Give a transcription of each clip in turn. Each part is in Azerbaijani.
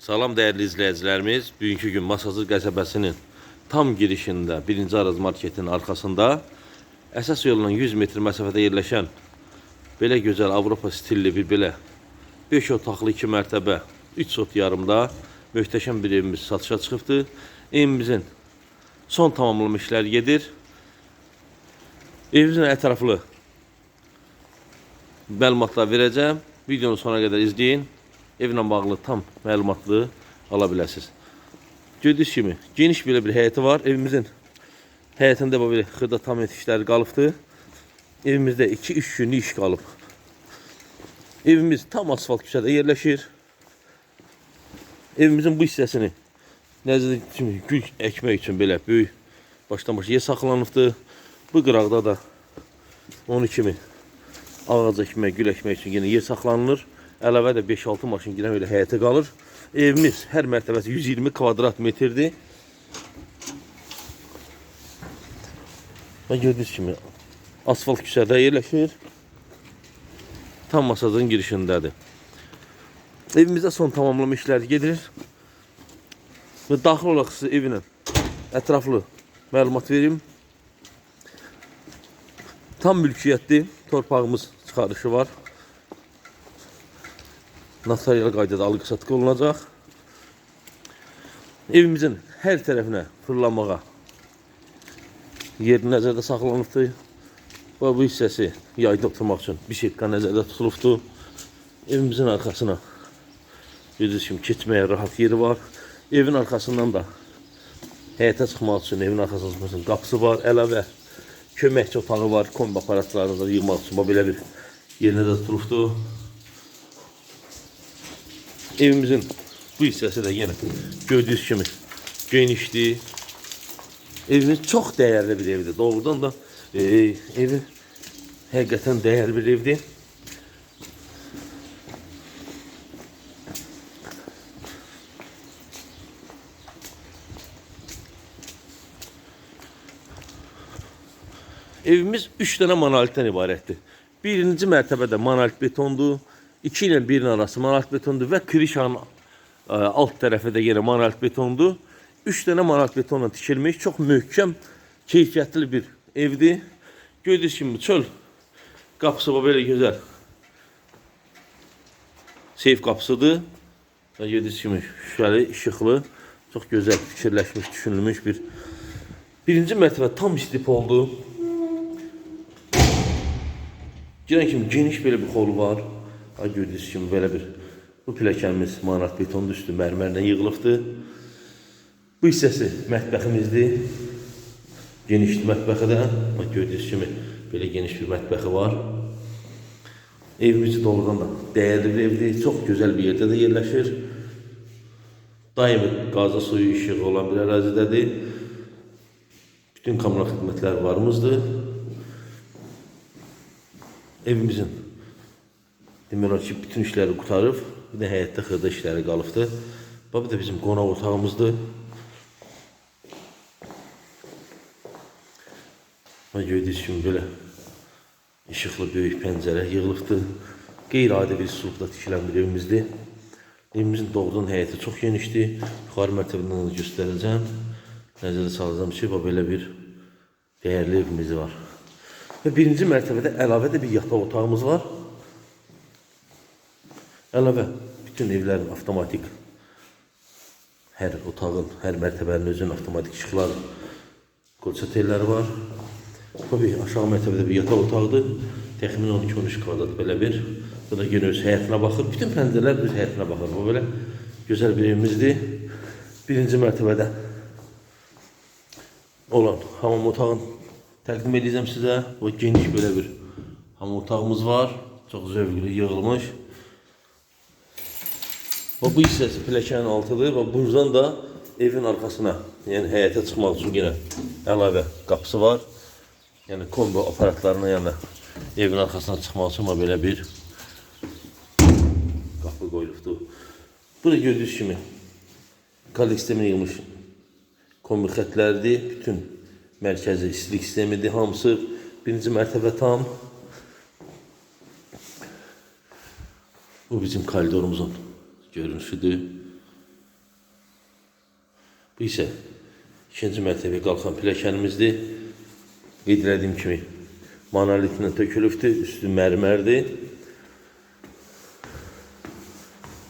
Salam değerli izleyicilerimiz. Bugünkü gün Masazır qəsəbəsinin tam girişində, birinci Araz marketin arxasında əsas yolla 100 metr məsafədə yerləşən belə gözəl Avropa stilli bir belə 5 otaqlı 2 mərtəbə 3 sot yarımda möhtəşəm bir evimiz satışa çıxıbdır. Evimizin son tamamlama işləri gedir. Evimizin ətraflı məlumatlar verəcəm. Videonu sona qədər izləyin. Evlə bağlı tam məlumatlı ala biləsiniz. Gördüyünüz kimi geniş belə bir həyəti var. Evimizin həyətində belə xırda tam işləri qalıbdır. Evimizdə 2-3 günlük iş qalıb. Evimiz tam asfalt küçədə yerləşir. Evimizin bu hissəsini nəzərdə kimi gül əkmək üçün belə böyük başdan başa yer saxlanıbdır. Bu qıraqda da onun kimi ağac əkmək, gül əkmək üçün yenə yer saxlanılır. Əlavə də 5-6 maşın girən elə həyətə qalır. Evimiz hər mərtəbəsi 120 kvadrat metrdir. Və gördüyünüz kimi asfalt küçədə yerləşir. Tam masajın girişindədir. Evimizdə son tamamlama işləri gedir. Və daxil olaraq sizə evinin ətraflı məlumat verim. Tam mülkiyyətli torpağımız çıxarışı var. Notarial qaydada alqı-satqı olunacaq. Evimizin hər tərəfinə fırlanmağa yer nəzərdə saxlanıbdır. Və bu hissəsi yayda oturmaq üçün bir şetka nəzərdə tutulubdur. Evimizin arxasına Gördüyünüz kimi keçməyə rahat yeri var. Evin arxasından da həyətə çıxmaq üçün evin arxasında qapısı var. Əlavə köməkçi otağı var. Kombi aparatlarını da yığmaq üçün belə bir yerinə də tutulubdur. Evimizin bu hissəsi də yenə gördüyünüz kimi genişdir. Evimiz çox dəyərli bir evdir. Doğrudan da e, evi həqiqətən dəyərli bir evdir. Evimiz 3 dənə monolitdən ibarətdir. Birinci mərtəbədə monolit betondur. 2 ilə 1-in arası monolit betondur və krişanın ə, alt tərəfi də yenə monolit betondur. 3 dənə monolit betonla tikilmiş çox möhkəm, keyfiyyətli bir evdir. Gördüyünüz kimi çöl qapısı bu belə gözəl. Seyf qapısıdır. Və gördüyünüz kimi şüşəli, işıqlı, çox gözəl fikirləşmiş, düşünülmüş bir birinci mərtəbə tam istip oldu. Girən kimi geniş belə bir hol var. Ha gördüyünüz kimi belə bir bu pilləkənimiz manat betonun üstü mərmərlə yığılıbdır. Bu hissəsi mətbəximizdir. Geniş mətbəxi də bax gördüyünüz kimi belə geniş bir mətbəxi var. Evimiz doğrudan da dəyərli bir evdir. Çox gözəl bir yerdə də yerləşir. Daimi qazı suyu işığı olan bir ərazidədir. Bütün kommunal xidmətlər varımızdır. Evimizin demək olar ki, bütün işləri qutarıb. Bir də həyətdə xırda işləri qalıbdır. Bu da bizim qonaq otağımızdır. Və gördüyünüz kimi belə işıqlı böyük pəncərə yığılıbdır. Qeyri-adi bir üslubda tikilən bir evimizdir. Evimizin doğrudan həyəti çox genişdir. Yuxarı mərtəbədən də göstərəcəm. Nəzərə salacağım ki, belə bir dəyərli evimiz var. Və birinci mərtəbədə əlavə də bir yataq otağımız var. Əlavə bütün evlərin avtomatik hər otağın, hər mərtəbənin özünün avtomatik işıqları, qolçatelləri var. Bir aşağı mərtəbədə bir yataq otağıdır. Təxminən 12-13 kvadrat belə bir. Bu da yenə öz həyətinə baxır. Bütün pəncərələr öz həyətinə baxır. Bu belə gözəl bir evimizdir. Birinci mərtəbədə olan hamam otağın təqdim edəcəm sizə. Bu geniş belə bir hamam otağımız var. Çox zövqlü yığılmış. Və bu hissəsi pilləkənin altıdır və buradan da evin arxasına, yəni həyətə çıxmaq üçün yenə əlavə qapısı var. Yəni kombi aparatlarına yəni evin arxasına çıxmaq üçün belə bir qapı qoyulubdur. Bu da gördüyünüz kimi kollek sisteminə yığılmış kombi xətləridir. Bütün mərkəzi istilik sistemidir. Hamısı birinci mərtəbə tam. Bu bizim koridorumuzun görünüşüdür. Bu isə ikinci mərtəbəyə qalxan pilləkənimizdir. Qeyd etdiyim kimi monolitlə tökülübdür, üstü mərmərdir.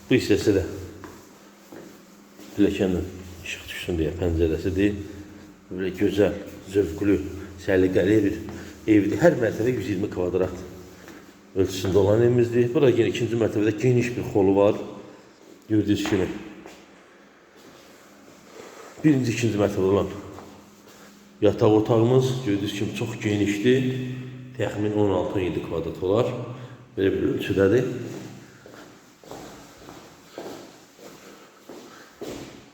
Bu hissəsi də pilləkənin işıq düşsün deyə pəncərəsidir. Böyle gözəl, zövqlü, səliqəli bir evdir. Hər mərtəbə 120 kvadrat ölçüsündə olan evimizdir. Burada yine ikinci mərtəbədə geniş bir holu var. Gördüyünüz kimi. Birinci, ikinci mərtəbədə olan yataq otağımız gördüyünüz kimi çox genişdir. Təxmin 16-17 kvadrat olar. Belə bir ölçüdədir.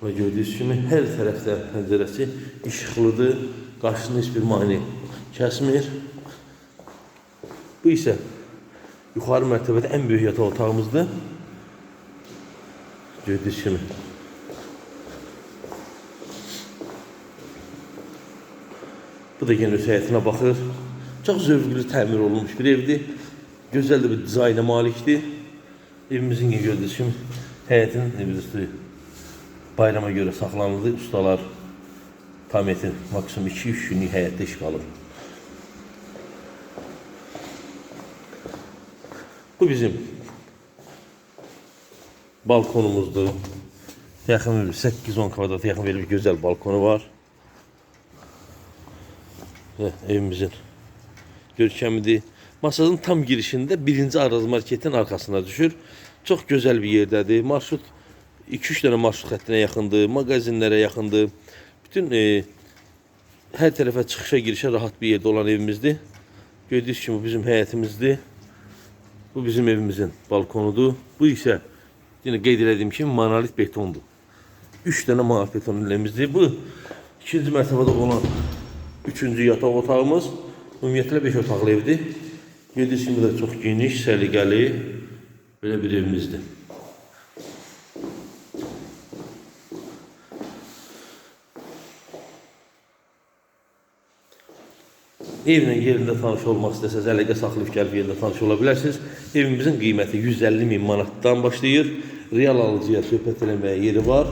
Və gördüyünüz kimi hər tərəfdən pəncərəsi işıqlıdır. Qarşısında heç bir mane kəsmir. Bu isə yuxarı mərtəbədə ən böyük yataq otağımızdır. Kimi. Bu da yenə öz həyətinə baxır. Çox zövqlü təmir olunmuş bir evdir. Gözəl də bir dizayna malikdir. Evimizin gördüyünüz kimi həyətin evimizdir. Bayrama görə saxlanıldı. Ustalar tam etin maksimum 2-3 günlük həyətdə iş qalır. Bu bizim balkonumuzdur. Yaxın bir 8-10 kvadrata yaxın belə bir gözəl balkonu var. Evet, evimizin görkəmidir. Masajın tam girişində birinci Araz marketin arkasına düşür. Çox gözəl bir yerdədir. Marşrut 2-3 dənə marşrut xəttinə yaxındır, mağazinlərə yaxındır. Bütün e, hər tərəfə çıxışa girişə rahat bir yerdə olan evimizdir. Gördüyünüz kimi bu bizim həyətimizdir. Bu bizim evimizin balkonudur. Bu isə yenə qeyd etdiyim kimi monolit betondur. 3 dənə monolit beton evimizdir. Bu ikinci mərtəbədə olan üçüncü yataq otağımız. Ümumiyyətlə 5 otaqlı evdir. Gördüyünüz kimi də çox geniş, səliqəli belə bir evimizdir. Evlə yerində tanış olmaq istəsəz, əlaqə saxlayıb gəlib yerində tanış ola bilərsiniz. Evimizin qiyməti 150 min manatdan başlayır. Real alıcıya söhbət eləməyə yeri var.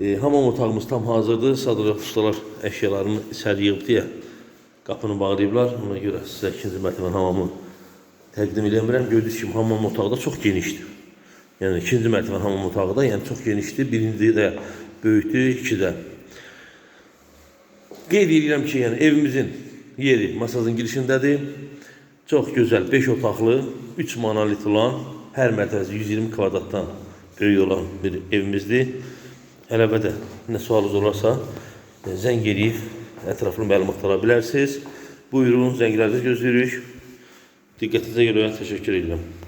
E, hamam otağımız tam hazırdır. Sadəcə ustalar əşyalarını içəri yığıb deyə qapını bağlayıblar. Ona görə sizə ikinci mərtəbənin hamamını təqdim eləmirəm. Gördüyünüz kimi hamam otağı da çox genişdir. Yəni ikinci mərtəbənin hamam otağı da yəni çox genişdir. Birinci də böyükdür, iki də. Qeyd edirəm ki, yəni evimizin yeri masajın girişindədir. Çox gözəl 5 otaqlı, 3 monolit olan, hər mərtəbəsi 120 kvadratdan böyük olan bir evimizdir. Ələbədə nə sualınız olarsa e, zəng edib ətraflı məlumat ala bilərsiniz. Buyurun, zənglərinizi gözləyirik. Diqqətinizə görə təşəkkür edirəm.